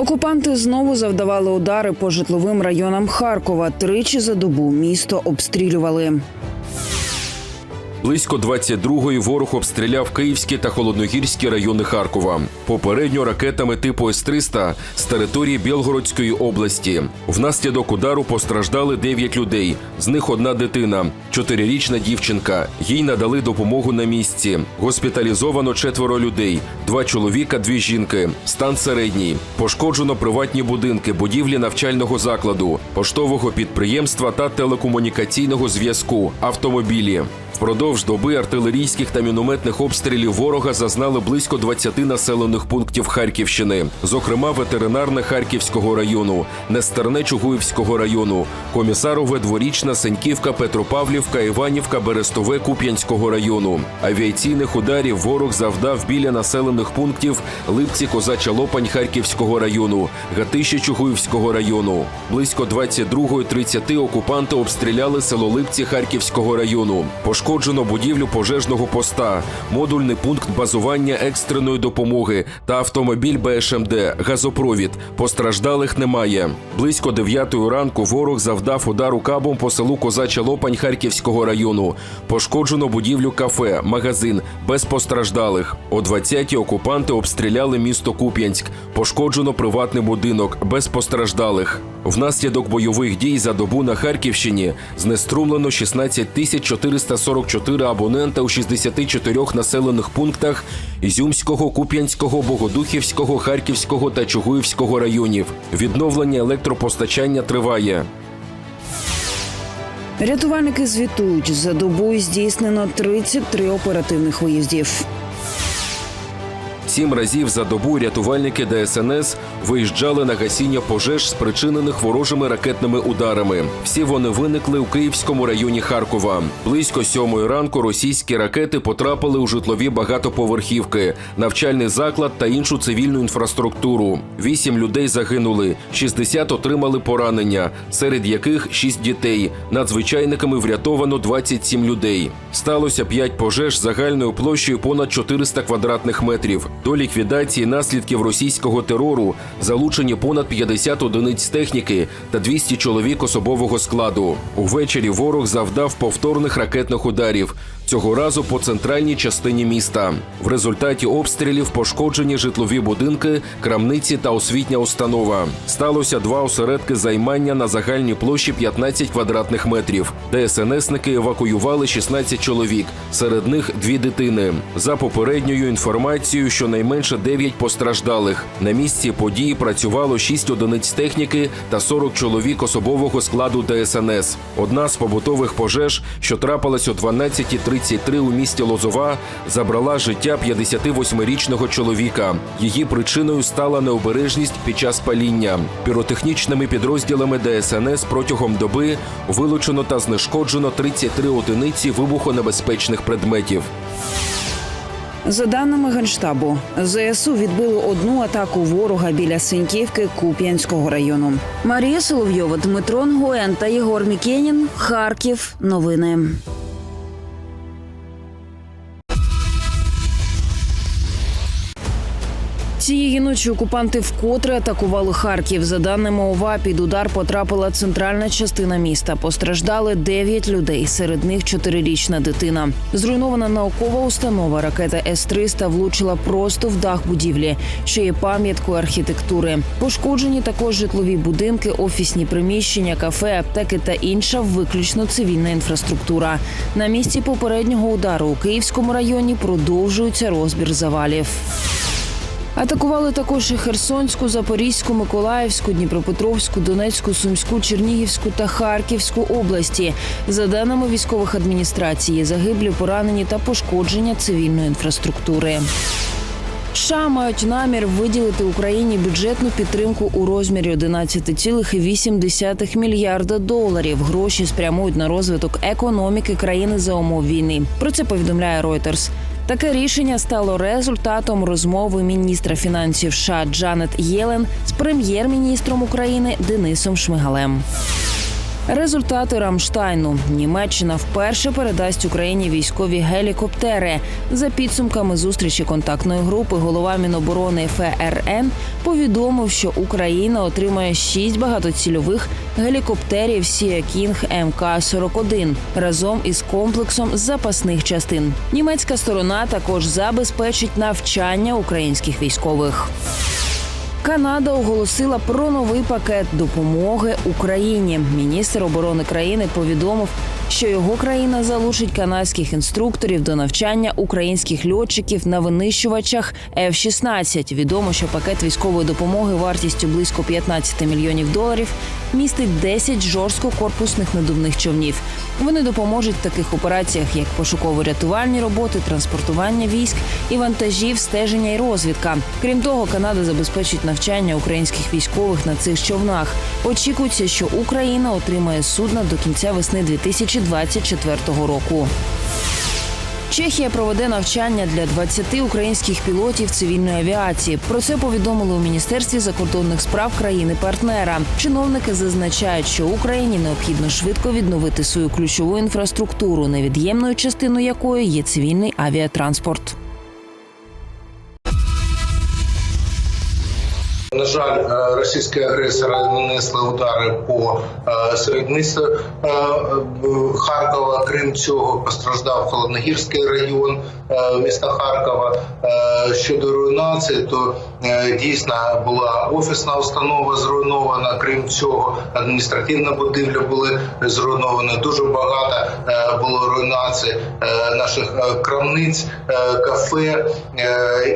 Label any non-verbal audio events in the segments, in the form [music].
Окупанти знову завдавали удари по житловим районам Харкова. Тричі за добу місто обстрілювали. Близько 22-ї ворог обстріляв Київські та Холодногірські райони Харкова. Попередньо ракетами типу С-300 з території Білгородської області. Внаслідок удару постраждали 9 людей. З них одна дитина, чотирирічна дівчинка. Їй надали допомогу на місці. Госпіталізовано четверо людей: два чоловіка, дві жінки. Стан середній. Пошкоджено приватні будинки, будівлі навчального закладу, поштового підприємства та телекомунікаційного зв'язку, автомобілі. Впродовж доби артилерійських та мінометних обстрілів ворога зазнали близько 20 населених пунктів Харківщини, зокрема ветеринарне Харківського району, Нестерне Чугуївського району, Комісарове, Дворічна, Сеньківка, Петропавлівка, Іванівка, Берестове Куп'янського району. Авіаційних ударів ворог завдав біля населених пунктів Липці, Козача Лопань Харківського району, Гатище Чугуївського району. Близько 22.30 окупанти обстріляли село Липці Харківського району. Пошкоджено будівлю пожежного поста, модульний пункт базування екстреної допомоги та автомобіль БШМД, газопровід. Постраждалих немає. Близько 9 ранку ворог завдав удару кабом по селу Козача Лопань Харківського району. Пошкоджено будівлю кафе, магазин без постраждалих. О 20-ті окупанти обстріляли місто Куп'янськ. Пошкоджено приватний будинок без постраждалих. Внаслідок бойових дій за добу на Харківщині знеструмлено 16 тисяч 444 абонента у 64 населених пунктах Ізюмського, Куп'янського, Богодухівського, Харківського та Чугуївського районів. Відновлення електропостачання триває. Рятувальники звітують, за добу здійснено 33 оперативних виїздів. Сім разів за добу рятувальники ДСНС виїжджали на гасіння пожеж, спричинених ворожими ракетними ударами. Всі вони виникли у Київському районі Харкова. Близько сьомої ранку російські ракети потрапили у житлові багатоповерхівки, навчальний заклад та іншу цивільну інфраструктуру. Вісім людей загинули, 60 отримали поранення, серед яких шість дітей. Надзвичайниками врятовано 27 людей. Сталося п'ять пожеж загальною площею понад 400 квадратних метрів. До ліквідації наслідків російського терору залучені понад 50 одиниць техніки та 200 чоловік особового складу. Увечері ворог завдав повторних ракетних ударів. Цього разу по центральній частині міста. В результаті обстрілів пошкоджені житлові будинки, крамниці та освітня установа. Сталося два осередки займання на загальній площі 15 квадратних метрів. ДСНСники евакуювали 16 чоловік, серед них дві дитини. За попередньою інформацією, щонайменше 9 постраждалих. На місці події працювало 6 одиниць техніки та 40 чоловік особового складу ДСНС. Одна з побутових пожеж, що трапилась о 12.33 у місті Лозова, забрала життя 58-річного чоловіка. Її причиною стала необережність під час паління. Піротехнічними підрозділами ДСНС протягом доби вилучено та знешкоджено 33 одиниці вибухонебезпечних предметів. За даними Генштабу, ЗСУ відбило одну атаку ворога біля Синьківки Куп'янського району. Марія Соловйова, Дмитро Нгуен та Єгор Мікенін. Харків. Новини. Цієї ночі окупанти вкотре атакували Харків. За даними ОВА, під удар потрапила центральна частина міста. Постраждали 9 людей. Серед них чотирирічна дитина. Зруйнована наукова установа. Ракета С-300 влучила просто в дах будівлі, що є пам'яткою архітектури. Пошкоджені також житлові будинки, офісні приміщення, кафе, аптеки та інша виключно цивільна інфраструктура. На місці попереднього удару у Київському районі продовжується розбір завалів. Атакували також і Херсонську, Запорізьку, Миколаївську, Дніпропетровську, Донецьку, Сумську, Чернігівську та Харківську області. За даними військових адміністрацій, загиблі, поранені та пошкодження цивільної інфраструктури. США мають намір виділити Україні бюджетну підтримку у розмірі 11,8 мільярда доларів. Гроші спрямують на розвиток економіки країни за умов війни. Про це повідомляє Reuters. Таке рішення стало результатом розмови міністра фінансів США Джанет Єлен з прем'єр-міністром України Денисом Шмигалем. Результати Рамштайну Німеччина вперше передасть Україні військові гелікоптери. За підсумками зустрічі контактної групи, голова Міноборони ФРН повідомив, що Україна отримає шість багатоцільових гелікоптерів Сія Кінг МК 41 разом із комплексом запасних частин. Німецька сторона також забезпечить навчання українських військових. Канада оголосила про новий пакет допомоги Україні. Міністр оборони країни повідомив, що його країна залучить канадських інструкторів до навчання українських льотчиків на винищувачах F-16. Відомо, що пакет військової допомоги вартістю близько 15 мільйонів доларів містить 10 жорсткокорпусних надувних човнів. Вони допоможуть в таких операціях, як пошуково-рятувальні роботи, транспортування військ і вантажів, стеження і розвідка. Крім того, Канада забезпечить навчання українських військових на цих човнах. Очікується, що Україна отримає судна до кінця весни 2024 року. Чехія проведе навчання для 20 українських пілотів цивільної авіації. Про це повідомили у міністерстві закордонних справ країни-партнера. Чиновники зазначають, що Україні необхідно швидко відновити свою ключову інфраструктуру, невід'ємною частиною якої є цивільний авіатранспорт. Жаль, е, російські агресори нанесли удари по е, середмістю е, Харкова. Крім цього, постраждав Холодногірський район міста Харкова. Щодо руйнації, то дійсно була офісна установа зруйнована. Крім цього, адміністративна будівля були зруйновані. Дуже багато було руйнацій наших крамниць, кафе,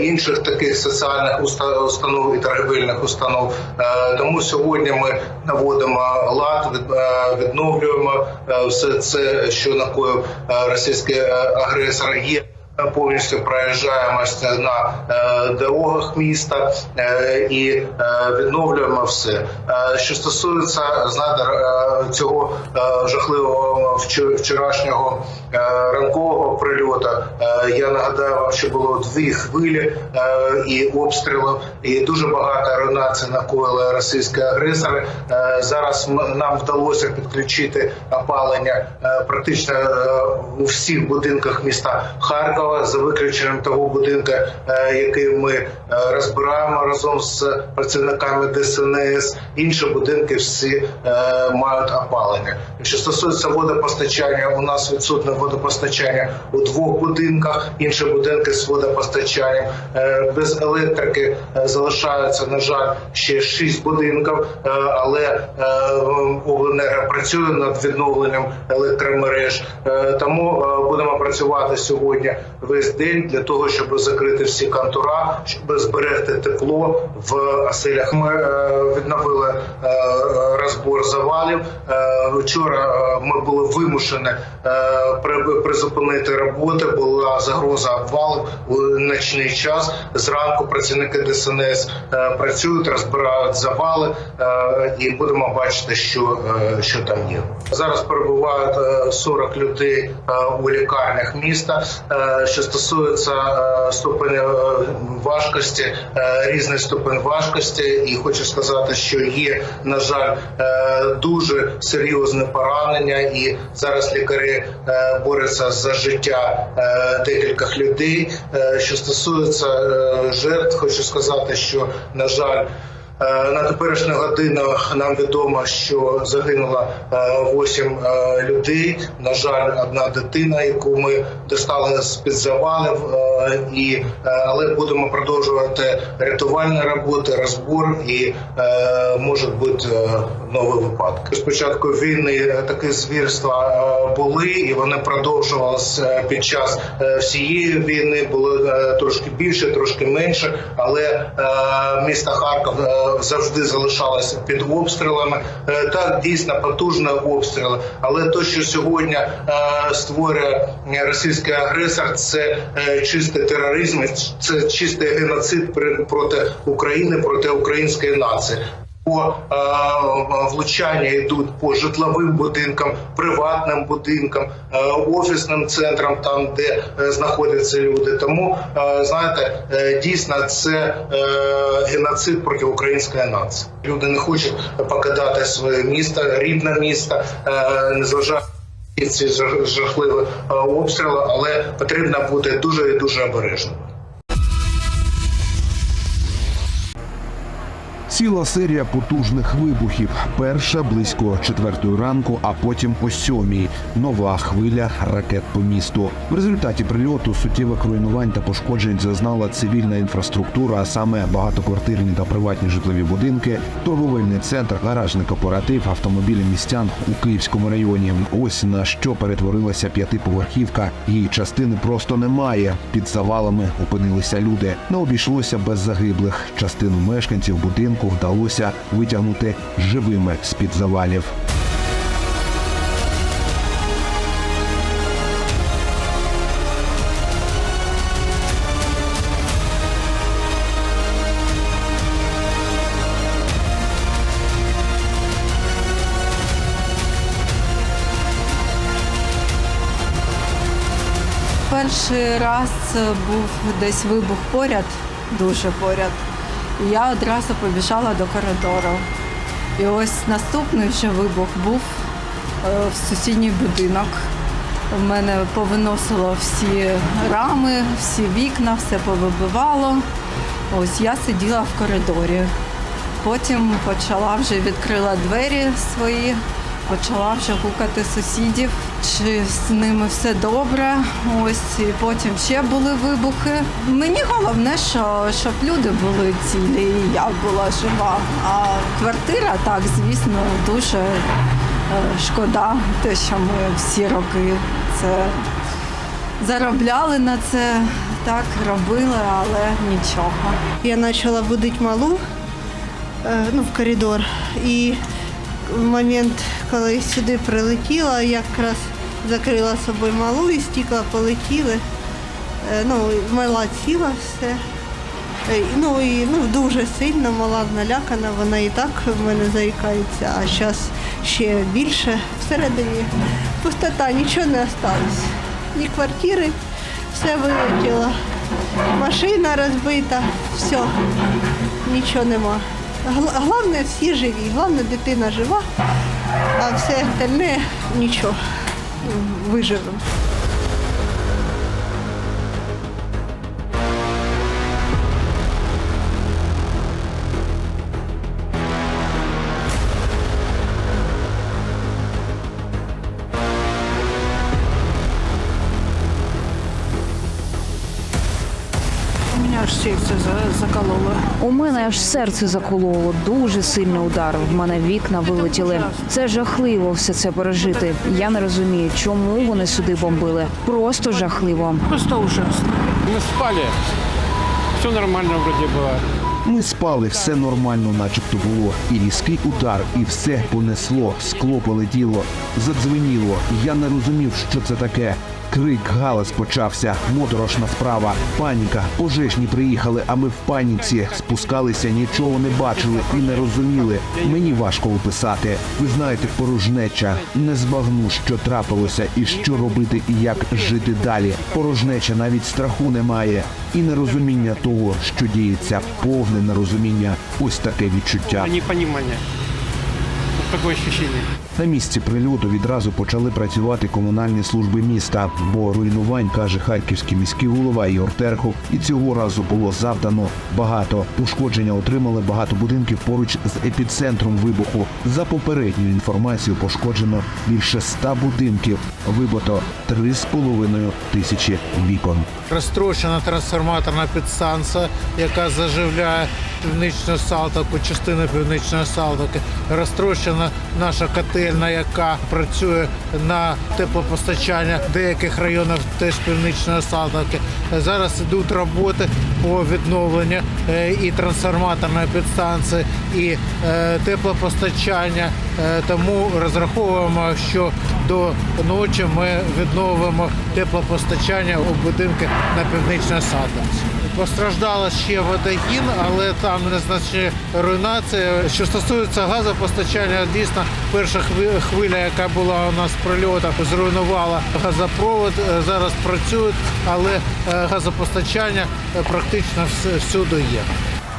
інших таких соціальних уста- установ і торгівельних установ. Е, Тому сьогодні ми наводимо лад, е, відновлюємо е, все це, що накоїв російський агресор. Є повністю проїжджаємося на е, дорогах міста е, і е, відновлюємо все. Що стосується знаєте, цього жахливого вчорашнього ранкового прильоту, я нагадаю вам, що було дві хвилі і обстрілів, і дуже багато руйнацій накоїли російські агресори. Зараз нам вдалося підключити опалення практично у всіх будинках міста Харкова, за виключенням того будинку, е, який ми е, розбираємо разом з працівниками ДСНС. Інші будинки всі е, мають опалення. Що стосується водопостачання, у нас відсутне водопостачання у двох будинках, інші будинки з водопостачанням. Без електрики залишаються, на жаль, ще шість будинків, але обленерго працює над відновленням електромереж. Тому будемо працювати сьогодні весь день для того, щоб закрити всі контура, щоб зберегти тепло в оселях. Ми е, відновили е, розбор завалів. Е, Вчора ми були вимушені при- призупинити роботи. Була загроза обвалу у ночний час. Зранку працівники ДСНС працюють, розбирають завали, і будемо бачити, що, що там є. Зараз перебувають е, 40 людей у лікарнях міста. Що стосується е, ступеня е, важкості, е, різний ступень важкості, і хочу сказати, що є, на жаль, дуже серйозне поранення, і зараз лікарі борються за життя декількох людей. Що стосується жертв, хочу сказати, що на жаль. Е, На теперішню годину нам відомо, що загинуло 8 людей. На жаль, одна дитина, яку ми достали з під завалів, е, і е, але будемо продовжувати рятувальні роботи, розбор і е, можуть бути е, нові випадки. Спочатку війни е, такі звірства е, були, і вони продовжувалися е, під час е, всієї війни. Було е, трошки більше, трошки менше, але е, місто Харків е, завжди залишалася під обстрілами. Е, Так, дійсно потужні обстріли. Але то, що сьогодні е, створює російський агресор, це е, чистий тероризм, це чистий геноцид проти України, проти української нації. По е, влучання йдуть по житловим будинкам, приватним будинкам, е, офісним центрам, там де е, знаходяться люди. Тому знаєте, дійсно це геноцид проти української нації. Люди не хочуть покидати своє місто, рідне місто, незважаючи ці жах- жахливі обстріли, але потрібно бути дуже і дуже обережним. Ціла серія потужних вибухів. Перша близько четвертої ранку, а потім о сьомій. Нова хвиля ракет по місту. В результаті прильоту суттєвих руйнувань та пошкоджень зазнала цивільна інфраструктура, а саме багатоквартирні та приватні житлові будинки, торговельний центр, гаражний кооператив, автомобілі містян у Київському районі. Ось на що перетворилася п'ятиповерхівка. Її частини просто немає. Під завалами опинилися люди. Не обійшлося без загиблих. Частину мешканців будинку вдалося витягнути живими з-під завалів. Перший раз був десь вибух поряд, дуже поряд. І я одразу побіжала до коридору. І ось наступний вже вибух був е, в сусідній будинок. В мене повиносило всі рами, всі вікна, все повибивало. Ось я сиділа в коридорі. Потім почала вже відкрила двері свої, почала вже гукати сусідів, чи з ними все добре. Ось і потім ще були вибухи. Мені головне, що щоб люди були цілі, і я була жива. А квартира, так, звісно, дуже е, шкода, те, що ми всі роки це заробляли на це, так робили, але нічого. Я почала будити малу е, ну, в коридор. І в момент, коли сюди прилетіла, якраз закрила собою малу і стікла полетіли. Е, Ну, мала ціла все. Е, Ну і ну, дуже сильно мала налякана, вона і так в мене заїкається, а зараз ще більше. Всередині пустота, нічого не осталось. Ні квартири, все вилетіло. Машина розбита, все, нічого нема. Головне, всі живі, головне, дитина жива, а все остальне нічого. Виживемо. Мене аж серце закололо. У мене аж серце закололо. Дуже сильний удар. В мене вікна вилетіли. Це жахливо все це пережити. Я не розумію, чому вони сюди бомбили. Просто жахливо. Просто ужасно. Мы спали. Все нормально вроде было. Ми спали, все нормально, начебто було. І різкий удар, і все понесло, скло полетіло, задзвеніло. Я не розумів, що це таке. Крик, галас почався, моторошна справа, паніка. Пожежні приїхали, а ми в паніці спускалися, нічого не бачили і не розуміли. Мені важко описати. Ви знаєте, порожнеча. Не збагну, що трапилося, і що робити, і як жити далі. Порожнеча навіть страху немає, і нерозуміння того, що діється, повне нерозуміння. Ось таке відчуття. Непонимание. Такое ощущение. На місці прильоту відразу почали працювати комунальні служби міста, бо руйнувань каже харківський міський голова Ігор Терхов, і цього разу було завдано багато. Ушкодження отримали багато будинків поруч з епіцентром вибуху. За попередньою інформацією пошкоджено більше ста будинків. Вибито три з половиною тисячі вікон. розтрощена трансформаторна підстанція, яка заживляє північну Салтовку, частину північної Салтовки. Розтрощена наша котельна, яка працює на теплопостачання деяких районів теж північної Салтовки. Зараз йдуть роботи по відновленню е, і трансформаторної підстанції, і е, теплопостачання. Е, Тому розраховуємо, що до ночі ми відновимо теплопостачання у будинки на північній Салтівці. Постраждала ще водогін, але там незначні руйнації. Що стосується газопостачання, дійсно перша хви- хвиля, яка була у нас в прильотах, зруйнувала газопровод. Е, Зараз працюють, але е, газопостачання е, практично вс- всюди є.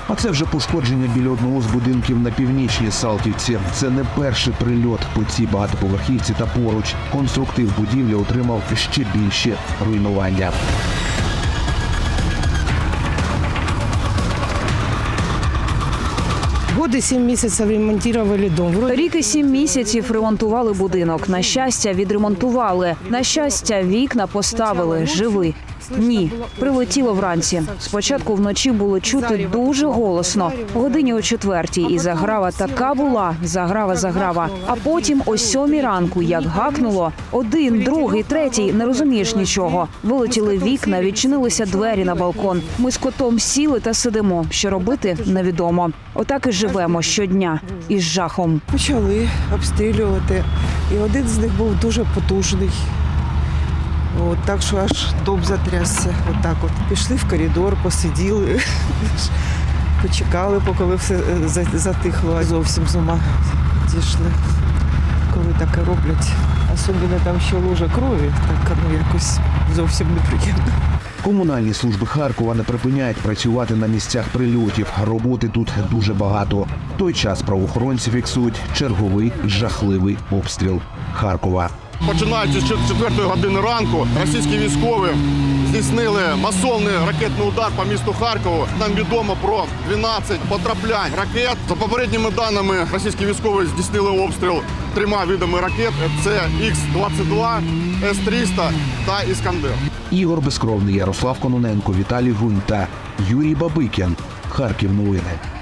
А це вже пошкодження біля одного з будинків на північній Салтівці. Це не перший прильот по цій багатоповерхівці та поруч. Конструктив будівлі отримав ще більші руйнування. Годы 7 місяців ремонтували дом. Рік і сім місяців ремонтували будинок. На щастя, відремонтували. На щастя, вікна поставили. Живи. Ні, прилетіло вранці. Спочатку вночі було чути дуже голосно. Годині о четвертій, і заграва така була. Заграва, заграва. А потім о сьомій ранку, як гакнуло, один, другий, третій, не розумієш нічого. Вилетіли вікна, відчинилися двері на балкон. Ми з котом сіли та сидимо. Що робити, невідомо. Отак і живемо щодня із жахом. почали обстрілювати. І один з них був дуже потужний. От, так що аж дом затрясся. От так от. Пішли в коридор, посиділи, [laughs] почекали, поки все е, за- затихло. Зовсім з ума дійшли, коли таке роблять. Особливо там ще лужа крові, так ну якось зовсім неприємно. Комунальні служби Харкова не припиняють працювати на місцях прильотів. Роботи тут дуже багато. Той час правоохоронці фіксують черговий жахливий обстріл Харкова. Починаючи з 4 години ранку, російські військові здійснили масовний ракетний удар по місту Харкову. Нам відомо про 12 потраплянь ракет. За попередніми даними, російські військові здійснили обстріл трьома видами ракет: це Х-22, С-300 та Іскандер. Ігор Безкровний, Ярослав Кононенко, Віталій Гунь та Юрій Бабикін. Харків новини.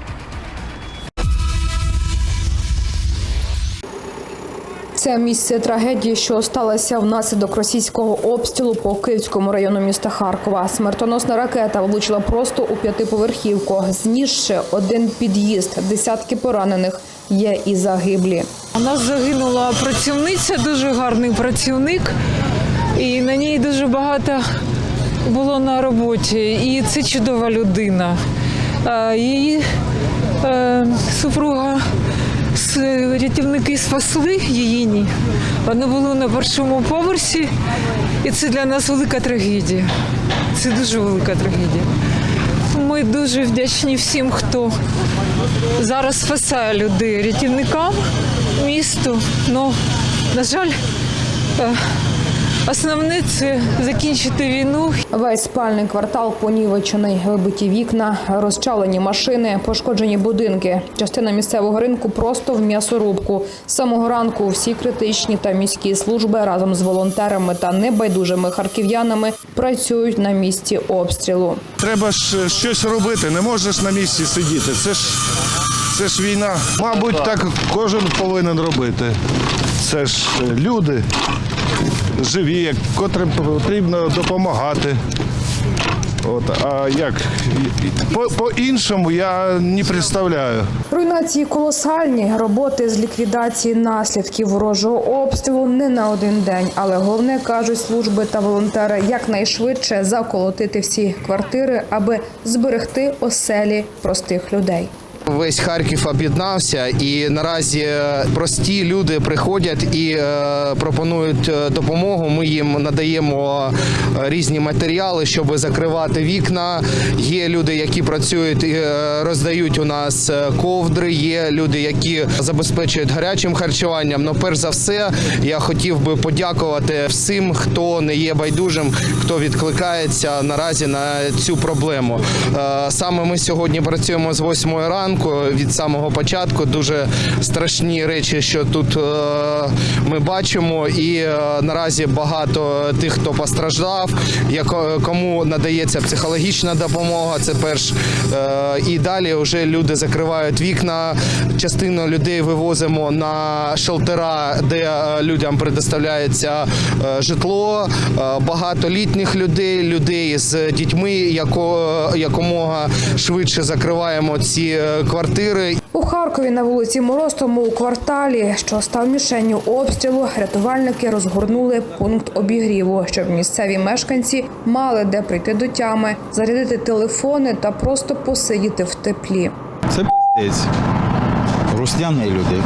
Це місце трагедії, що сталося внаслідок російського обстрілу по Київському району міста Харкова. Смертоносна ракета влучила просто у п'ятиповерхівку, знісши один під'їзд, десятки поранених є і загиблі. У нас загинула працівниця, дуже гарний працівник, і на ній дуже багато було на роботі. І це чудова людина. Її е, супруга рятівники спасли її ні. Вони були на першому поверсі, і це для нас велика трагедія. Це дуже велика трагедія. Ми дуже вдячні всім, хто зараз спасає людей рятівникам, місту. Ну, на жаль, е, основне це закінчити війну Весь спальний квартал понівечений, вибиті вікна, розчалені машини, пошкоджені будинки. Частина місцевого ринку просто в м'ясорубку. З самого ранку всі критичні та міські служби разом з волонтерами та небайдужими харків'янами працюють на місці обстрілу. Треба ж щось робити, не можеш на місці сидіти. Це ж це ж війна. Мабуть, так кожен повинен робити. Це ж е, люди живі, котрим потрібно допомагати. От, а як по- по-іншому я не представляю. Руйнації колосальні. Роботи з ліквідації наслідків ворожого обстрілу не на один день, але головне кажуть служби та волонтери якнайшвидше заколотити всі квартири, аби зберегти оселі простих людей. Весь Харків об'єднався, і наразі е, прості люди приходять і е, пропонують е, допомогу. Ми їм надаємо різні матеріали, щоб закривати вікна. Є люди, які працюють і роздають у нас ковдри. Є люди, які забезпечують гарячим харчуванням. Ну, перш за все, я хотів би подякувати всім, хто не є байдужим, хто відкликається наразі на цю проблему. Саме ми сьогодні працюємо з 8 ранку. Ранку від самого початку. Дуже страшні речі, що тут е, ми бачимо, і е, наразі багато тих, хто постраждав, яко- кому надається психологічна допомога. Це перш Е, і далі вже люди закривають вікна. Частину людей вивозимо на шелтера, де е, людям предоставляється е, житло. Е, Багато літніх людей, людей з дітьми, яко, якомога швидше закриваємо ці е, квартири. У Харкові на вулиці Моростому у кварталі, що став мішенню обстрілу, рятувальники розгорнули пункт обігріву, щоб місцеві мешканці мали де прийти до тями, зарядити телефони та просто посидіти в теплі. Це пиздець. Русняні люди.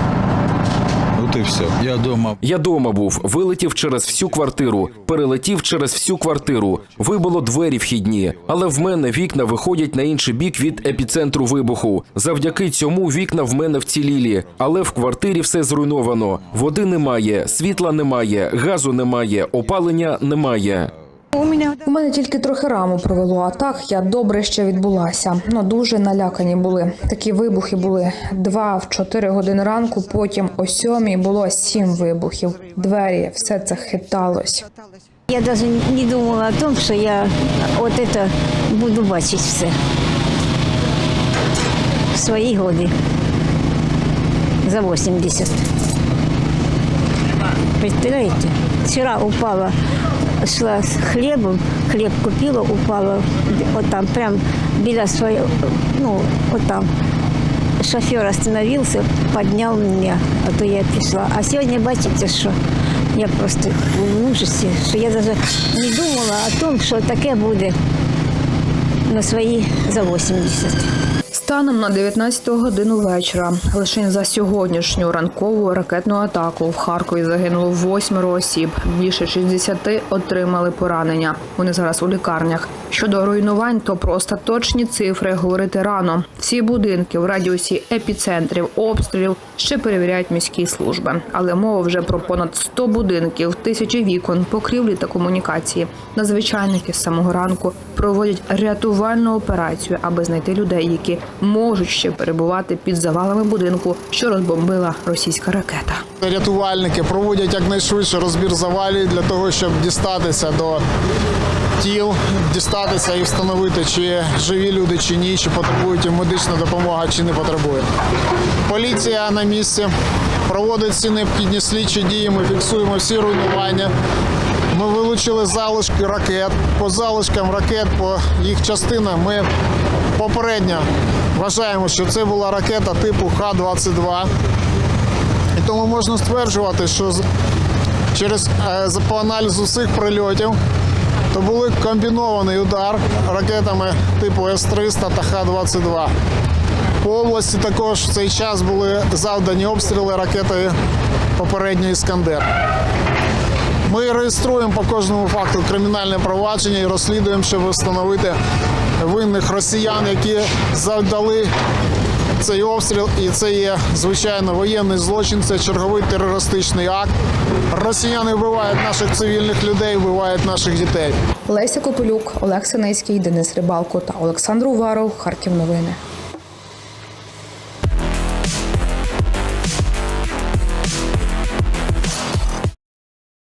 І все. Я дома. Я дома був, вилетів через всю квартиру, перелетів через всю квартиру. Вибило двері вхідні, але в мене вікна виходять на інший бік від епіцентру вибуху. Завдяки цьому вікна в мене вцілілі, але в квартирі все зруйновано. Води немає, світла немає, газу немає, опалення немає. У мене тільки трохи раму провело, а так я добре ще відбулася. Ну дуже налякані були. Такі вибухи були два в чотири години ранку. Потім о сьомій було сім вибухів. Двері, все це хиталось. Я даже не думала о том, что я вот это буду бачить все. В свої годы. За 80. Представляете? Вчера упала, шла с хлебом, хлеб купила, упала вот там, прям біля своего, ну, вот там. Шофер остановился, поднял меня, а то я пришла. А сегодня, бачите, что я просто в ужасі, що я даже не думала о том, що таке буде на свої за 80. Станом на 19 годину вечора лише за сьогоднішню ранкову ракетну атаку в Харкові загинуло восьмеро осіб. Більше 60 отримали поранення. Вони зараз у лікарнях. Щодо руйнувань, то про остаточні цифри говорити рано. Всі будинки в радіусі епіцентрів обстрілів ще перевіряють міські служби. Але мова вже про понад 100 будинків, тисячі вікон, покрівлі та комунікації. Надзвичайники з самого ранку проводять рятувальну операцію, аби знайти людей, які можуть ще перебувати під завалами будинку, що розбомбила російська ракета. Рятувальники проводять якнайшвидше розбір завалів для того, щоб дістатися до тіл, дістатися і встановити, чи живі люди, чи ні, чи потребують медична допомога, чи не потребують. Поліція на місці проводить всі необхідні слідчі дії. Ми фіксуємо всі руйнування. Вилучили залишки ракет. По залишкам ракет, по їх частинам ми попередньо вважаємо, що це була ракета типу Х-22. І тому можна стверджувати, що через е, по аналізу всіх прильотів то були комбінований удар ракетами типу С-300 та Х-22. По області також в цей час були завдані обстріли ракетою попередньої Іскандер. Ми реєструємо по кожному факту кримінальне провадження і розслідуємо, щоб встановити винних росіян, які завдали цей обстріл, і це є звичайно воєнний злочин, це черговий терористичний акт. Росіяни вбивають наших цивільних людей, вбивають наших дітей. Леся Копилюк, Олег Синицький, Денис Рибалко та Олександр Уваров. Харків новини.